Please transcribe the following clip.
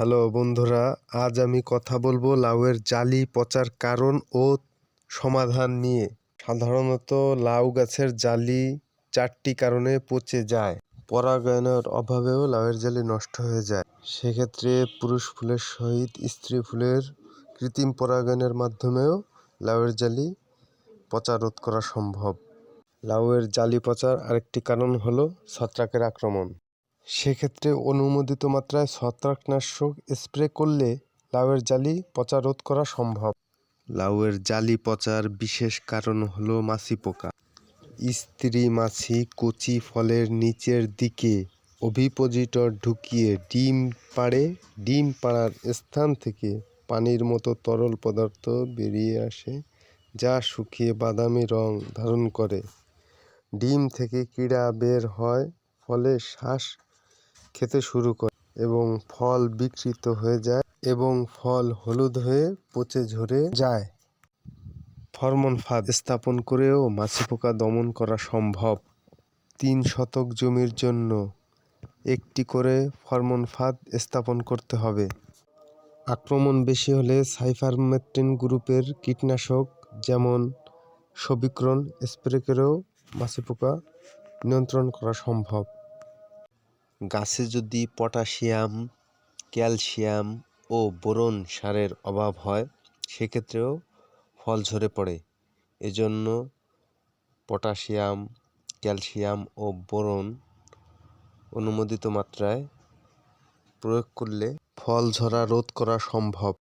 Hello বন্ধুরা, আজ আমি কথা বলব লাউয়ের জালি পচার কারণ ও সমাধান নিয়ে। সাধারণত লাউ গাছের জালি চারটি কারণে পচে যায়। পরাগায়নের অভাবেও লাউয়ের জালি নষ্ট হয়ে যায়। সেক্ষেত্রে পুরুষ ফুলের সহিত স্ত্রী ফুলের কৃত্রিম পরাগায়নের মাধ্যমেও লাউয়ের জালি পচা রোধ করা সম্ভব। লাউয়ের জালি পচার আরেকটি কারণ হলো ছত্রাকের আক্রমণ। সেক্ষেত্রে অনুমোদিত মাত্রায় ছত্রাকনাশক স্প্রে করলে লাউয়ের জালি পচা রোধ করা সম্ভব। লাউয়ের জালি পচার বিশেষ কারণ হলো মাছি পোকা। স্ত্রী মাছি কচি ফলের নিচের দিকে ওভিপোজিটর ঢুকিয়ে ডিম পাড়ে ডিম পাড়ার স্থান থেকে পানির মতো তরল পদার্থ বেরিয়ে আসে যা শুকিয়ে বাদামি রং ধারণ করে। ডিম থেকে কীড়া বের হয় ফলে শ্বাস খেতে শুরু করে এবং ফল বিকৃত হয়ে যায় এবং ফল হলুদ হয়ে পচে ঝরে যায়। ফরমন ফাঁদ স্থাপন করেও মাছি পোকা দমন করা সম্ভব। তিন শতক জমির জন্য একটি করে ফরমন ফাঁদ স্থাপন করতে হবে। আক্রমণ বেশি হলে সাইফারমেট্রিন গ্রুপের কীটনাশক যেমন সবিক্রণ স্প্রে করেও মাছি পোকা নিয়ন্ত্রণ করা সম্ভব। গাছে যদি পটাশিয়াম, ক্যালসিয়াম ও বোরন সারের অভাব হয়, সেক্ষেত্রেও ফল ঝরে পড়ে। এজন্য পটাশিয়াম, ক্যালসিয়াম ও বোরন অনুমোদিত মাত্রায় প্রয়োগ করলে ফল ঝরা রোধ করা সম্ভব।